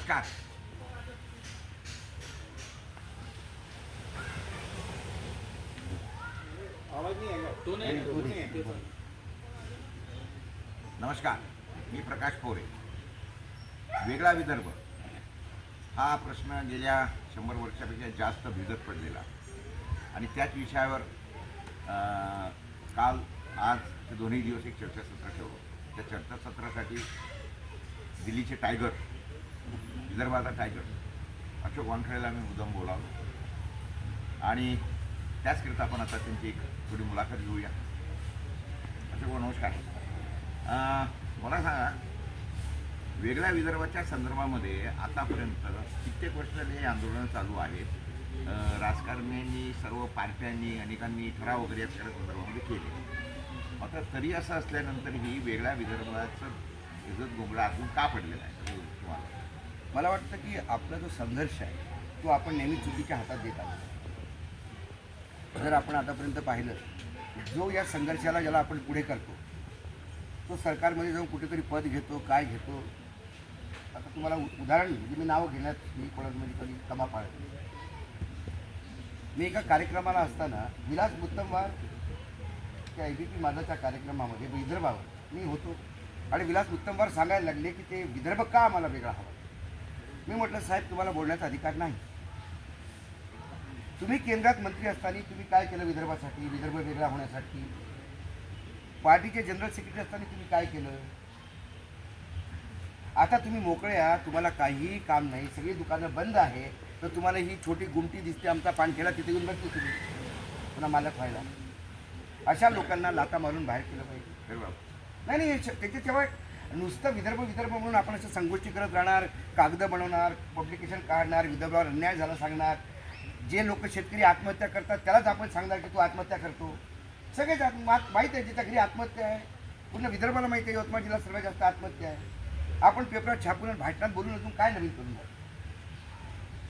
नमस्कार नमस्कार मी प्रकाश पोरे वेगळा विदर्भ. हा प्रश्न गेल्या शंभर वर्षापेक्षा जास्त भिजत पडलेला. आणि त्याच विषयावर काल आज ते दोन्ही दिवस एक चर्चासत्र ठेवलं. त्या चर्चासत्रासाठी दिल्लीचे टायगर विदर्भाचा टायगर अशोक वानखेडेला आम्ही मुद्दाम बोलावलो. आणि त्याचकरिता आपण आता त्यांची एक थोडी मुलाखत घेऊया. अशोक नमस्कार. मला सांगा वेगळ्या विदर्भाच्या संदर्भामध्ये आतापर्यंत कित्येक वर्ष झाले हे आंदोलनं चालू आहेत राजकारण्यांनी सर्व पार्ट्यांनी अनेकांनी ठराव वगैरे या सगळ्या संदर्भामध्ये केले. मात्र तरी असं असल्यानंतरही वेगळ्या विदर्भाचं इजत गोंगळा अजून का पडलेला आहे? तुम्हाला? मला वाटतं की आपला जो संघर्ष आहे तो आपण नेहमी चुकीच्या हातात देत आहोत. जर आपण आतापर्यंत पाहिलं जो या संघर्षाला ज्याला आपण पुढे करतो तो सरकारमध्ये जाऊन कुठेतरी पद घेतो काय घेतो. आता तुम्हाला उ- उदाहरण म्हणजे मी नाव घेण्यात मी कोणामध्ये कधी कमा पाळत नाही. मी एका कार्यक्रमाला असताना विलास मुत्तमवार त्या ए बी पी माझाच्या कार्यक्रमामध्ये विदर्भावर मी होतो. आणि विलास मुत्तमवार सांगायला लागले की ते विदर्भ का आम्हाला वेगळा हवा? मी म्हटलं साहेब तुम्हाला बोलण्याचा अधिकार नाही. तुम्ही केंद्रात मंत्री असताना तुम्ही काय केलं विदर्भासाठी विदर्भ वेगळा होण्यासाठी? पार्टीचे जनरल सेक्रेटरी असताना तुम्ही काय केलं? आता तुम्ही मोकळे आहात तुम्हाला काहीही काम नाही सगळी दुकानं बंद आहे तर तुम्हाला ही छोटी गुमटी दिसते आमचा पानखेडा तिथे येऊन बसते तुम्ही. पुन्हा मालक व्हायला. अशा लोकांना लाता मारून बाहेर केलं पाहिजे. नाही नाही त्याच्या तेव्हा नुसतं विदर्भ विदर्भ म्हणून आपण असं संगोष्टी करत राहणार कागद बनवणार पब्लिकेशन काढणार विदर्भावर अन्याय झाला सांगणार. जे लोक शेतकरी आत्महत्या करतात त्यालाच आपण सांगणार की तू आत्महत्या करतो. सगळेच आत्म- माहीत आहे ज्याच्या घरी आत्महत्या आहे. पूर्ण विदर्भाला माहिती आहे यवतमाळ जिल्ह्यात सर्वात जास्त आत्महत्या आहे. आपण पेपरात छापून भाषणात बोलून अजून काय नवीन करून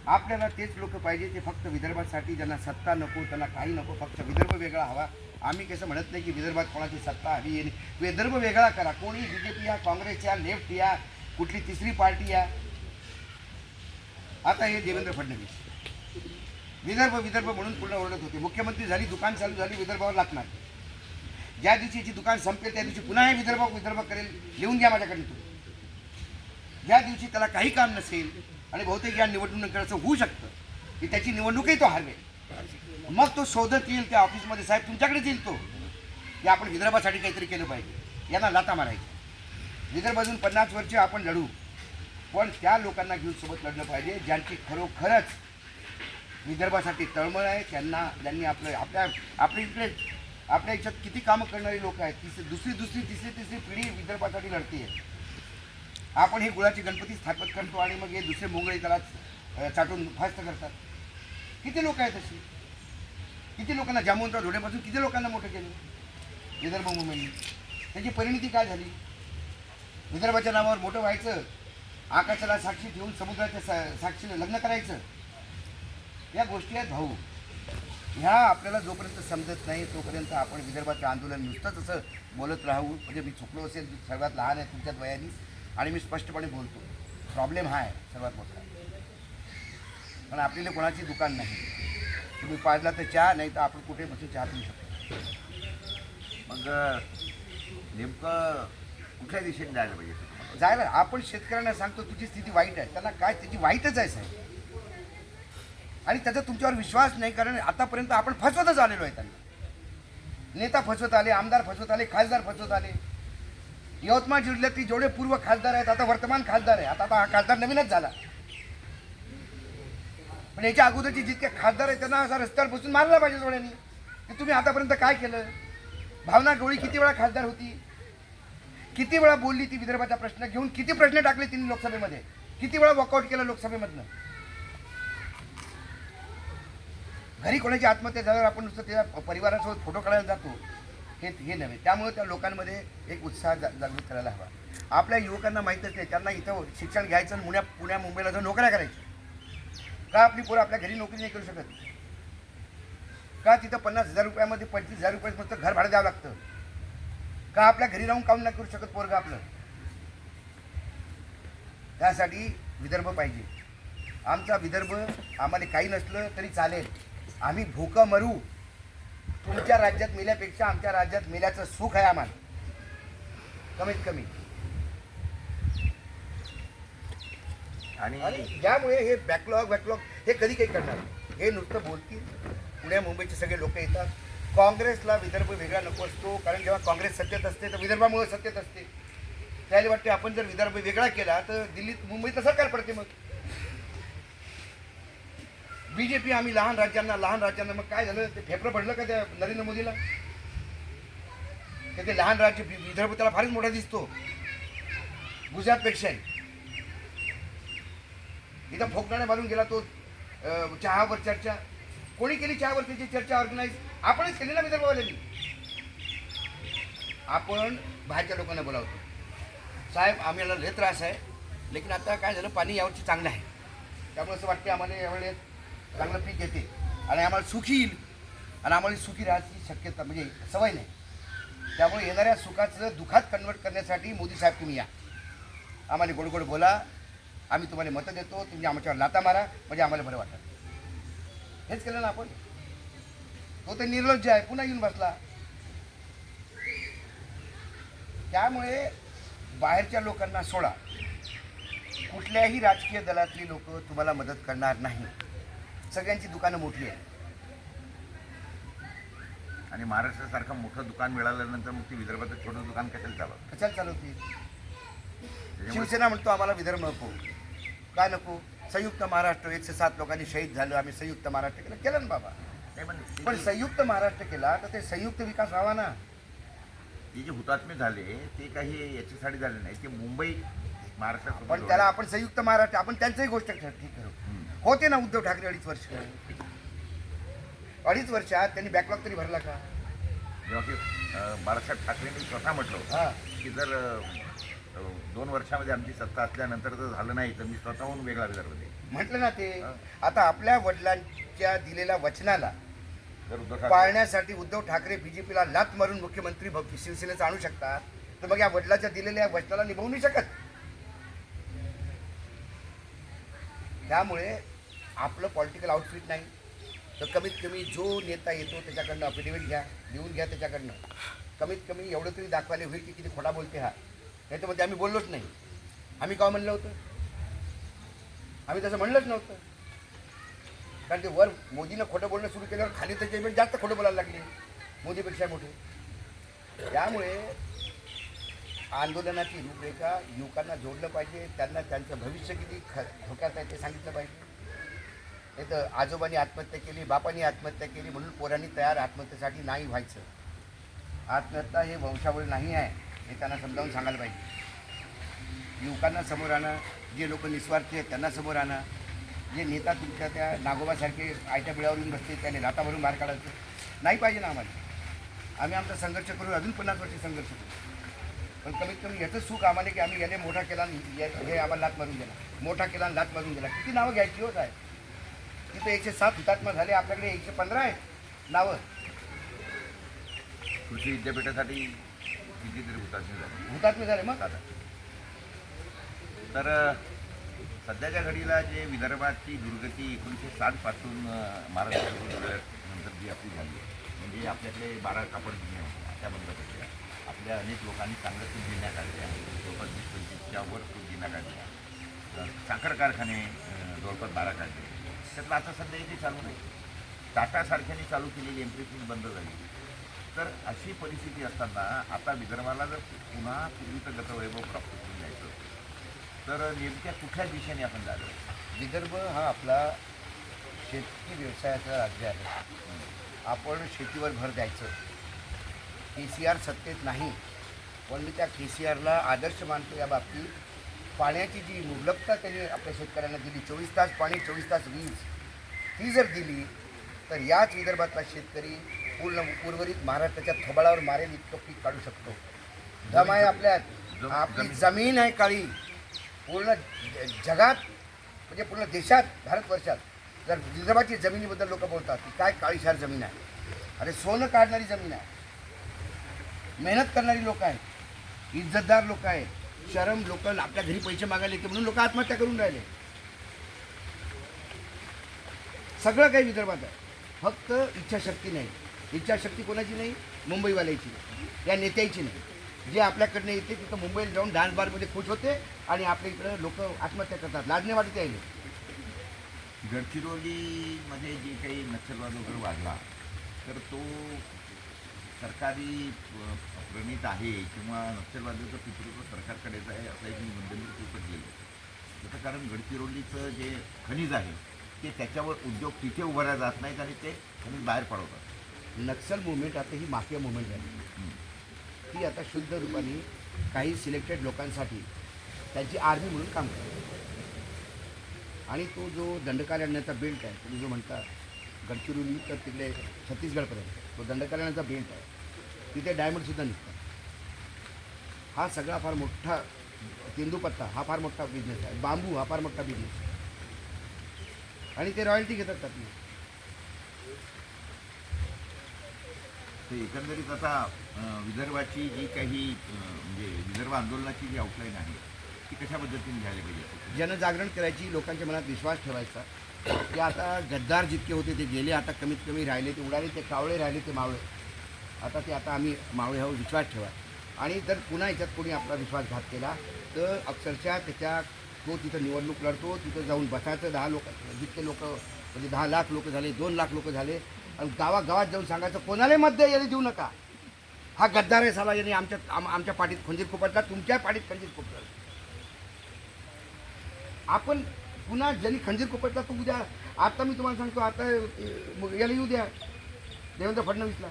आपल्याला तेच लोक पाहिजे ते फक्त विदर्भासाठी ज्यांना सत्ता नको त्यांना काही नको फक्त विदर्भ वेगळा हवा. आम्ही कसं म्हणत नाही की विदर्भात कोणाची सत्ता हवी आहे. विदर्भ वेगळा करा. कोणी बी जे पी या काँग्रेस या लेफ्ट या कुठली तिसरी पार्टी या. आता हे देवेंद्र फडणवीस. विदर्भ विदर्भ म्हणून पूर्ण ओरडत होते. मुख्यमंत्री झाली दुकान चालू झाली विदर्भावर लागणार. ज्या दिवशी दुकान संपेल त्या दिवशी पुन्हा हे विदर्भ विदर्भ करेल लिहून घ्या माझ्याकडे तुम्ही. ज्या दिवशी त्याला काही काम नसेल आणि बहुतेक या निवडणुकीचं होऊ शकतं की त्याची निवडणूकही तो हरवेल. मग तो शोधत येईल त्या ऑफिसमध्ये. साहेब तुमच्याकडेच येईल तो. की आपण विदर्भासाठी काहीतरी केलं पाहिजे. यांना लाता मारायची विदर्भातून पन्नास वर्ष आपण लढू. पण त्या लोकांना घेऊन सोबत लढलं पाहिजे ज्यांची खरोखरच विदर्भासाठी तळमळ आहे. त्यांना ज्यांनी आपलं आपल्या आपल्या इकडे आपल्या याच्यात किती कामं करणारी लोक आहेत. तिसरी दुसरी दुसरी तिसरी तिसरी पिढी विदर्भासाठी लढते. आहे आपण हे गुळाची गणपती स्थापित करतो आणि मग हे दुसरे मोंगळे त्याला चाटून फास्त करतात. किती लोक आहेत अशी? किती लोकांना जामवंतराव धोडेपासून किती लोकांना मोठं केलं? विदर्भ मुंबईने. त्याची परिणिती काय झाली? विदर्भाच्या नावावर मोठं व्हायचं आकाशाला साक्षी ठेवून समुद्राच्या सा साक्षीने लग्न करायचं या गोष्टी आहेत भाऊ. ह्या आपल्याला जोपर्यंत समजत नाही तोपर्यंत आपण विदर्भाचं आंदोलन नुसतंच असं बोलत राहू. म्हणजे मी चुकलो असेल सर्वात लहान आहे तुमच्यात वयाने आणि मी स्पष्टपणे बोलतो. प्रॉब्लेम हा आहे सर्वात मोठा. पण आपल्याला कोणाची दुकान नाही. तुम्ही पाजला तर चहा नाही तर आपण कुठे बसून चहा पिऊ शकतो. मग नेमकं कुठल्या दिशेने जायला पाहिजे? जायला आपण शेतकऱ्यांना सांगतो तुझी स्थिती वाईट आहे. त्यांना काय त्याची वाईटच आहे साहेब. आणि त्याचा तुमच्यावर विश्वास नाही कारण आतापर्यंत आपण फसवतच आलेलो आहे त्यांना. नेता फसवत आले आमदार फसवत आले खासदार फसवत आले. यवतमाळ जिल्ह्यातील जेवढे पूर्व खासदार आहेत आता वर्तमान खासदार आहे. आता आता हा खासदार नवीनच झाला. पण याच्या अगोदरचे जितके खासदार आहेत त्यांना असा रस्त्यावर बसून मारला पाहिजे थोड्यांनी की तुम्ही आतापर्यंत काय केलं? भावना गवळी किती वेळा खासदार होती? किती वेळा बोलली ती विदर्भाचा प्रश्न? घेऊन किती प्रश्न टाकले तिने लोकसभेमध्ये? किती वेळा वॉकआउट केलं लोकसभेमधनं? घरी कोणाची आत्महत्या झाल्यावर आपण नुसतं त्या परिवारासोबत फोटो काढायला जातो हे हे नव्हे. त्यामुळे त्या लोकांमध्ये एक उत्साह जा जागृत करायला हवा. आपल्या युवकांना माहीतच नाही त्यांना इथं शिक्षण घ्यायचं आणि पुण्या पुण्या मुंबईला जाऊन नोकऱ्या करायच्या. का आपली पोरं आपल्या घरी नोकरी नाही करू शकत? का तिथं पन्नास हजार रुपयामध्ये पंचवीस हजार रुपये फक्त घर भाडं द्यावं लागतं? का आपल्या घरी राहून काम नाही करू शकत पोरगं आपलं? त्यासाठी विदर्भ पाहिजे. आमचा विदर्भ आम्हाला काही नसलं तरी चालेल. आम्ही भूकं मरू. तुमच्या राज्यात मेल्यापेक्षा आमच्या राज्यात मेल्याचं सुख आहे आम्हाला. कमीत कमी. आणि आणि हे बॅकलॉग बॅकलॉग हे कधी काही करणार हे नुसतं बोलतील. पुण्या मुंबईचे सगळे लोक येतात. काँग्रेसला विदर्भ वेगळा नको असतो. कारण जेव्हा काँग्रेस सत्तेत असते तर विदर्भामुळे सत्तेत असते. त्याला वाटते आपण जर विदर्भ वेगळा केला तर दिल्लीत मुंबईचं सरकार पडते मग. बी जे पी आम्ही लहान राज्यांना लहान राज्यांना मग काय झालं? ते फेफरं पडलं का त्या नरेंद्र मोदीला? ते लहान राज्य विदर्भ त्याला फारच मोठा दिसतो. गुजरातपेक्षाही. इथं फोकणाने मारून गेला तो चहावर चर्चा. कोणी केली चहावर त्याची चर्चा ऑर्गनाईज आपणच केली ना विदर्भवाल्यांनी आपण बाहेरच्या लोकांना बोलावतो. साहेब आम्हाला लय त्रास आहे लेकिन आता काय झालं पाणी यावरची चांगलं आहे. त्यामुळे असं वाटते आम्हाला यावेळेस चांगलं पीक येते आणि आम्हाला सुखी येईल. आणि आम्हाला सुखी राहायची शक्यता म्हणजे सवय नाही. त्यामुळे येणाऱ्या सुखाचं दुःखात कन्वर्ट करण्यासाठी मोदी साहेब तुम्ही या. आम्हाला गोड गोड बोला. आम्ही तुम्हाला मतं देतो तुम्ही आमच्यावर लाता मारा म्हणजे आम्हाला बरं वाटतं. हेच केलं ना आपण? तो तर निर्लज्ज आहे पुन्हा येऊन बसला. त्यामुळे बाहेरच्या लोकांना सोडा. कुठल्याही राजकीय दलातली लोक तुम्हाला मदत करणार नाही. सगळ्यांची दुकानं मोठी आहेत. आणि महाराष्ट्रासारखं मोठं दुकान मिळाल्यानंतर मग ते विदर्भाचं छोटं दुकान कशाला चालवतं? कशाला चालवते? शिवसेना म्हणतो आम्हाला विदर्भ नको. काय नको? संयुक्त महाराष्ट्र एकशे सात लोकांनी शहीद झालं आम्ही संयुक्त महाराष्ट्र केलं. केलं ना बाबा. पण संयुक्त महाराष्ट्र केला तर ते संयुक्त विकास व्हावा ना. ते जे हुतात्मे झाले ते काही याच्यासाठी झाले नाही. ते मुंबई महाराष्ट्रात पण त्याला आपण संयुक्त महाराष्ट्र आपण त्यांचंही गोष्ट ठीक करू. होते ना उद्धव ठाकरे अडीच वर्ष. अडीच वर्षात त्यांनी बॅकलॉग तरी भरला का? जेव्हा की बाळासाहेब ठाकरेंनी स्वतः म्हटलं होतं हा की जर दोन वर्षामध्ये आमची सत्ता असल्यानंतर जर झालं नाही तर मी स्वतःहून वेगळा विदर्भ देईन म्हटलं ना ते हा. आता आपल्या वडिलांच्या दिलेल्या वचनाला जर उद्धव ठाकरे पाळण्यासाठी उद्धव ठाकरे बीजेपीला लात मारून मुख्यमंत्री भव- शिवसेनेचं आणू शकतात. तर मग या वडिलाच्या दिलेल्या वचनाला निभावू नाही शकत. त्यामुळे आपलं पॉलिटिकल आउटफिट नाही. तर कमीत कमी जो नेता येतो त्याच्याकडनं अफिडेव्हिट घ्या लिहून घ्या त्याच्याकडनं. कमीत कमी एवढं तरी दाखवायला होईल की किती खोटा बोलते हा. याच्यामध्ये आम्ही बोललोच नाही. आम्ही का म्हणलं होतं? आम्ही तसं म्हणलंच नव्हतं. कारण ते वर मोदीनं खोटं बोलणं सुरू केल्यावर खाली त्याचे इव्हेंट जास्त खोटं बोलायला लागले. मोदीपेक्षा मोठे. त्यामुळे आंदोलनाची रूपरेखा युवकांना जोडलं पाहिजे त्यांना त्यांचं भविष्य किती ख धोक्यात आहे ते सांगितलं पाहिजे. नाही तर आजोबांनी आत्महत्या केली बापांनी आत्महत्या केली म्हणून पोरांनी तयार आत्महत्येसाठी नाही व्हायचं. आत्महत्या हे वंशावळ नाही आहे. हे त्यांना समजावून सांगायला पाहिजे. युवकांना समोर आणा जे लोक निस्वार्थी आहेत त्यांना समोर आणा. जे नेता तुमच्या त्या नागोबासारखे आयत्या बिळावर येऊन बसते त्याने लाता भरून बाहेर काढायचं. नाही पाहिजे ना आम्हाला. आम्ही आमचा संघर्ष करू अजून पन्नास वर्ष संघर्ष करू. पण कमीत कमी याचं सुख आम्हाला की आम्ही याने मोठा केला या- हे आम्हाला लात मारून गेला मोठा केला आणि लात मारून गेला किती नावं घ्यायची होत आहे तिथं एकशे सात हुतात्मा झाले आपल्याकडे एकशे पंधरा आहेत नावं. कृषी विद्यापीठासाठी कितीतरी हुतात्मे झाले. हुतात्मे झाले मग? दादा तर सध्याच्या घडीला जे विदर्भाची दुर्गती एकोणीसशे साठपासून महाराष्ट्र नंतर जी आपली झाली आहे म्हणजे आपल्याकडे बारा कापड होत्या त्या बंद पडल्या आपल्या अनेक लोकांनी चांगल्या सूत गिरण्या काढल्या जवळपास वीस पंचवीसच्या वर सूत गिरण्या काढल्या साखर कारखाने जवळपास बारा काढले त्यातलं आता सध्या इथे चालू नाही. टाटासारख्याने चालू केलेली एम्प्रिसिंग बंद झाली. तर अशी परिस्थिती असताना आता विदर्भाला जर पुन्हा पूर्वीचं गतवैभव प्राप्त करून द्यायचं तर नेमक्या कुठल्या दिशेने आपण जातो विदर्भ हा आपला शेती व्यवसायाचा राज्य आहे. आपण शेतीवर भर द्यायचं. के सी आर सत्तेत नाही पण मी त्या के सी आरला आदर्श मानतो या बाबतीत. पाण्याची जी मुबलकता त्यांनी आपल्या शेतकऱ्यांना दिली चोवीस तास पाणी चोवीस तास वीज ती जर दिली तर याच विदर्भातला शेतकरी पूर्ण उर्वरित महाराष्ट्राच्या थोबाळावर मारेल इतकं पीक काढू शकतो. दम आहे आपल्यात आपली जमीन- आहे काळी. पूर्ण जगात म्हणजे पूर्ण देशात भारतवर्षात जर विदर्भाची जमिनीबद्दल लोक बोलतात की काय काळीशार जमीन आहे? अरे सोनं काढणारी जमीन आहे. मेहनत करणारी लोक आहेत. इज्जतदार लोक आहेत. शरम लोक आपल्या घरी पैसे मागायला येते म्हणून लोक आत्महत्या करून राहिले. सगळं काही विदर्भात आहे. फक्त इच्छाशक्ती नाही. इच्छाशक्ती कोणाची नाही मुंबईवाल्याची या नेत्याची नाही. जे आपल्याकडनं येते तिथं मुंबईला जाऊन डान्स बारमध्ये खुश होते आणि आपल्या इकडं लोक आत्महत्या करतात. लाजणे वाटत आहे. गडचिरोलीमध्ये जे काही नक्षलवाद वगैरे वाढला तर तो सरकारी प्रणित आहे किंवा नक्षलवादाचं पितृत्व सरकारकडेच आहे असं एक मी पडलेलं त्याचं कारण गडचिरोलीचं जे खनिज आहे ते त्याच्यावर उद्योग तिथे उभारला जात नाहीत आणि ते खनिज बाहेर पडवतात. नक्सल मुवमेंट आता ही माफिया मुवमेंट झाली. ती आता शुद्ध रूपाने काही सिलेक्टेड लोकांसाठी त्यांची आर्मी म्हणून काम करते. आणि तो जो दंडकारण्याचा बेल्ट आहे तुम्ही जो म्हणता गडचिरोली तर तिकडे छत्तीसगडपर्यंत तो दंडकारण्याचा बेल्ट आहे. तिथे डायमंडसुद्धा निघतात. हा सगळा फार मोठा तेंदूपत्ता हा फार मोठा बिझनेस आहे. बांबू हा फार मोठा बिझनेस आहे. आणि ते रॉयल्टी घेतात त्यातली तर एकंदरीत आता विदर्भाची जी काही म्हणजे विदर्भ आंदोलनाची जी आउटलाईन आहे ती कशा पद्धतीने झाली पाहिजे? जनजागरण करायची लोकांच्या मनात विश्वास ठेवायचा. की आता गद्दार जितके होते ते गेले आता कमीत कमी राहिले ते उडाले ते कावळे राहिले ते मावळे. आता ते आता आम्ही मावळे ह्यावर विश्वास ठेवा. आणि जर पुन्हा याच्यात कोणी आपला विश्वासघात केला तर अक्षरशः त्याच्या तो तिथं निवडणूक लढतो तिथं जाऊन बसायचं. दहा लोक जितके लोक म्हणजे दहा लाख लोक झाले दोन लाख लोक झाले आणि गावागावात जाऊन सांगायचं कोणालाही मत द्या याने देऊ नका. हा गद्दार आहे साला याने आमच्या आम, आमच्या पाठीत खंजीर खुपटला तुमच्या पाठीत खंजीर खुपटला आपण पुन्हा ज्यांनी खंजीर खुपटला तो उद्या आता मी तुम्हाला सांगतो आता याला येऊ द्या. देवेंद्र फडणवीसला.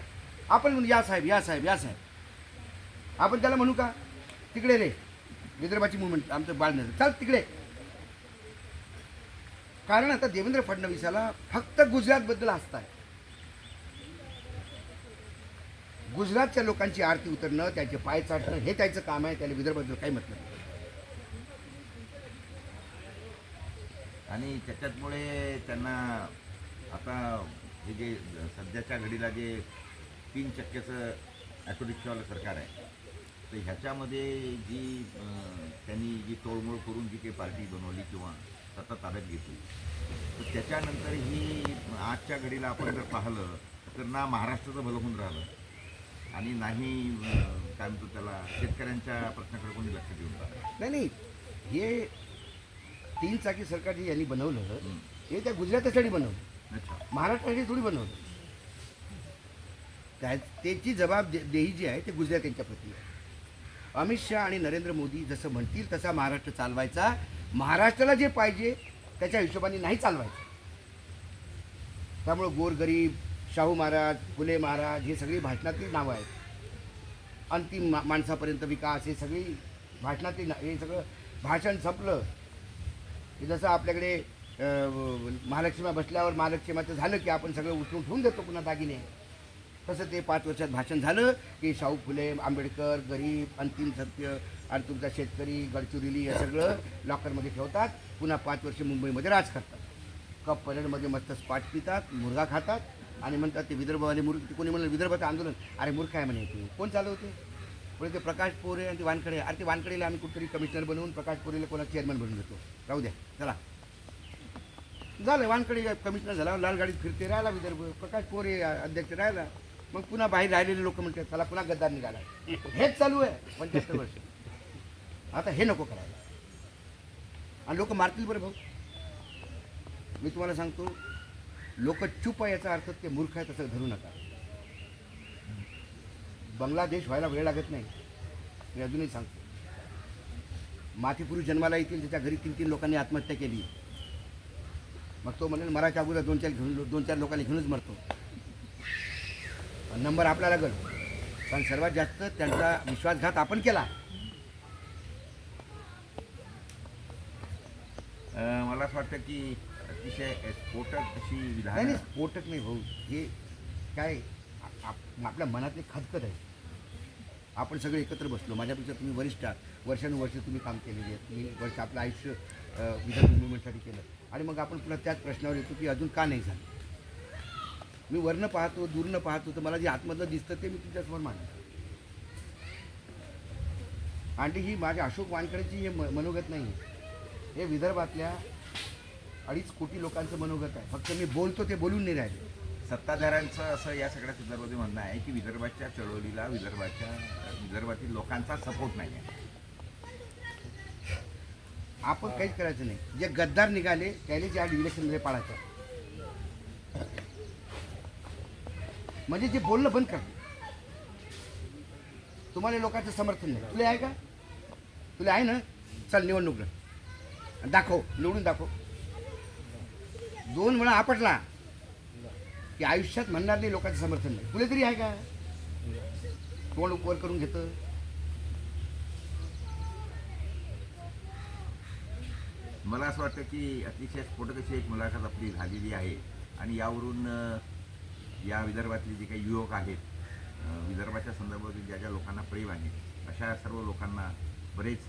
आपण म्हणू या साहेब या साहेब या साहेब. आपण त्याला म्हणू का तिकडे रे विदर्भाची मुवमेंट आमचं बाळनगर चाल तिकडे. कारण आता देवेंद्र फडणवीसाला फक्त गुजरातबद्दल हसत आहे गुजरातच्या लोकांची आरती उतरणं त्याचे पाय चाटणं हे त्याचं काम आहे त्याला विदर्भाबद्दल काही म्हटलं नाही. आणि त्याच्यामुळे त्यांना आता हे जे सध्याच्या घडीला जे तीन चक्क्याचं ॲटो रिक्षावालं सरकार आहे तर ह्याच्यामध्ये जी त्यांनी जी तोडमोड करून जी काही पार्टी बनवली किंवा सतत ताब्यात घेतली तर त्याच्यानंतर ही आजच्या घडीला आपण जर पाहिलं तर ना महाराष्ट्राचं भलं होऊन राहिलं. आणि नाही काय म्हणतो त्याला शेतकऱ्यांच्या प्रश्नाकडे कोणी लक्ष देऊन राहिलं नाही. नाही हे तीन चाकी सरकार जे यांनी बनवलं हं. त्या गुजरातासाठी बनवलं. अच्छा. महाराष्ट्रासाठी थोडी बनवलं. त्या त्याची जबाब दे- देही जी आहे ते गुजरात यांच्या प्रती आहे. अमित शहा आणि नरेंद्र मोदी जसं म्हणतील तसा महाराष्ट्र चालवायचा. महाराष्ट्राला जे पाहिजे त्याच्या हिशोबाने नाही चालवायचं. त्यामुळं गोरगरीब शाहू महाराज फुले महाराज हे सगळी भाषणातली नावं आहेत. अंतिम मा- माणसापर्यंत विकास हे सगळी भाषणातली ना हे सगळं भाषण संपलं. जसं आपल्याकडे महालक्ष्मी बसल्यावर महालक्ष्मीचं झालं की आपण सगळं उठून ठेवून देतो पुन्हा दागिने. तसं ते पाच वर्षात भाषण झालं की शाहू फुले आंबेडकर गरीब अंतिम सत्य आणि तुमचा शेतकरी गडचिरोली हे सगळं लॉकरमध्ये ठेवतात. पुन्हा पाच वर्ष मुंबईमध्ये राज करतात. कप परेडमध्ये मस्त स्पाट पितात मुर्गा खातात. आणि म्हणतात ते विदर्भवाले मूर्ख कोणी म्हणलं विदर्भाचं आंदोलन? अरे मूर्ख आहे म्हणे ते. कोण चालवते? पुढे ते प्रकाश पोरे आणि ते वानकडे अरे ते वानकडेला आम्ही कुठेतरी कमिशनर बनवून प्रकाश पोरेला कोणा चेअरमॅन बनवून देतो. राहू द्या. चला. झालं वानकडे कमिशनर झाला. लाल गाडीत फिरते राहिला विदर्भ. प्रकाश पोरे अध्यक्ष राहिला. मग पुन्हा बाहेर राहिलेले लोक म्हणतात चला पुन्हा गद्दार निघाला. हेच चालू आहे पंच्याहत्तर वर्ष. आता हे नको करायला. आणि लोक मारतील बरं भाऊ. मी तुम्हाला सांगतो लोक चुप आहे याचा अर्थ ते मूर्ख आहे तसं धरू नका. बांगलादेश व्हायला वेळ लागत नाही. मी अजूनही सांगतो. माथेपुरुष जन्माला येतील त्याच्या घरी तीन तीन लोकांनी आत्महत्या केली. मग तो म्हणेल मराच्या अगोदर दोन चार घेऊन दोन चार लोकांनी घेऊनच मरतो. आणि नंबर आपला लागल. कारण सर्वात जास्त त्यांचा विश्वासघात आपण केला. मला असं वाटतं की अतिशय स्फोटक अशी नाही नाही स्फोटक नाही भाऊ. हे काय आप- आपल्या मनातले खदखद आहे. आपण सगळे एकत्र बसलो. माझ्यापेक्षा तुम्ही वरिष्ठ आहात. वर्षानुवर्ष तुम्ही काम केलेले आहे तुम्ही वर्ष आपलं आयुष्य अ, विदर्भ मुवमेंटसाठी केलं. आणि मग आपण पुन्हा त्याच प्रश्नावर येतो की अजून का नाही झालं? मी वरनं पाहतो दूरनं पाहतो तर मला जे आतमधलं दिसतं ते मी तुमच्यासमोर मांडतो. आणि ही माझ्या अशोक वानकडेची हे म- मनोगत नाही हे विदर्भातल्या अडीच कोटी लोकांचं मनोगत आहे. फक्त मी बोलतो ते बोलून नाही राहिले. सत्ताधाऱ्यांचं असं या सगळ्या संदर्भामध्ये म्हणणं आहे की विदर्भाच्या चळवळीला विदर्भाच्या विदर्भातील लोकांचा सपोर्ट नाही आहे. आपण काहीच करायचं नाही. जे गद्दार निघाले त्याने जे आज इलेक्शनमध्ये पाडायचं म्हणजे जे बोलणं बंद कर. तुम्हाला लोकांचं समर्थन नाही. तुला आहे का? तुला आहे ना? चल निवडणूक दाखव निवडून दाखव. दोन वेळा आपटला की आयुष्यात म्हणणार नाही लोकांचं समर्थन. नाही तुला तरी आहे का? तोंड उपवर करून घेतं. मला असं वाटतं की अतिशय स्फोटक अशी एक मुलाखत आपली झालेली आहे. आणि यावरून या विदर्भातले जे काही युवक आहेत विदर्भाच्या संदर्भातील ज्या ज्या लोकांना प्रेम आहे अशा सर्व लोकांना बरेच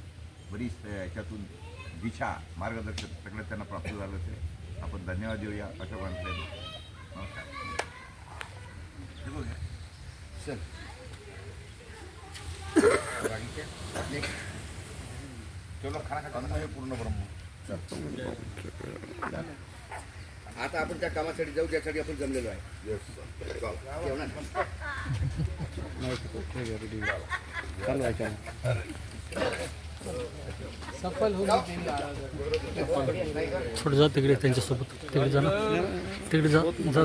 बरीच याच्यातून दिशा मार्गदर्शक सगळं त्यांना प्राप्त झालं असेल आपण धन्यवाद देऊया अशोक वानखेडे नमस्कार. हे बघ, चल. चलो. खाना खाता हे पूर्ण ब्रह्म आता आपण त्या कामासाठी जाऊ ज्यासाठी आपण जमलेलो आहे. जेवणार थोडं जा तिकडे त्यांच्यासोबत. तिकडे जा तिकडे जा, जा.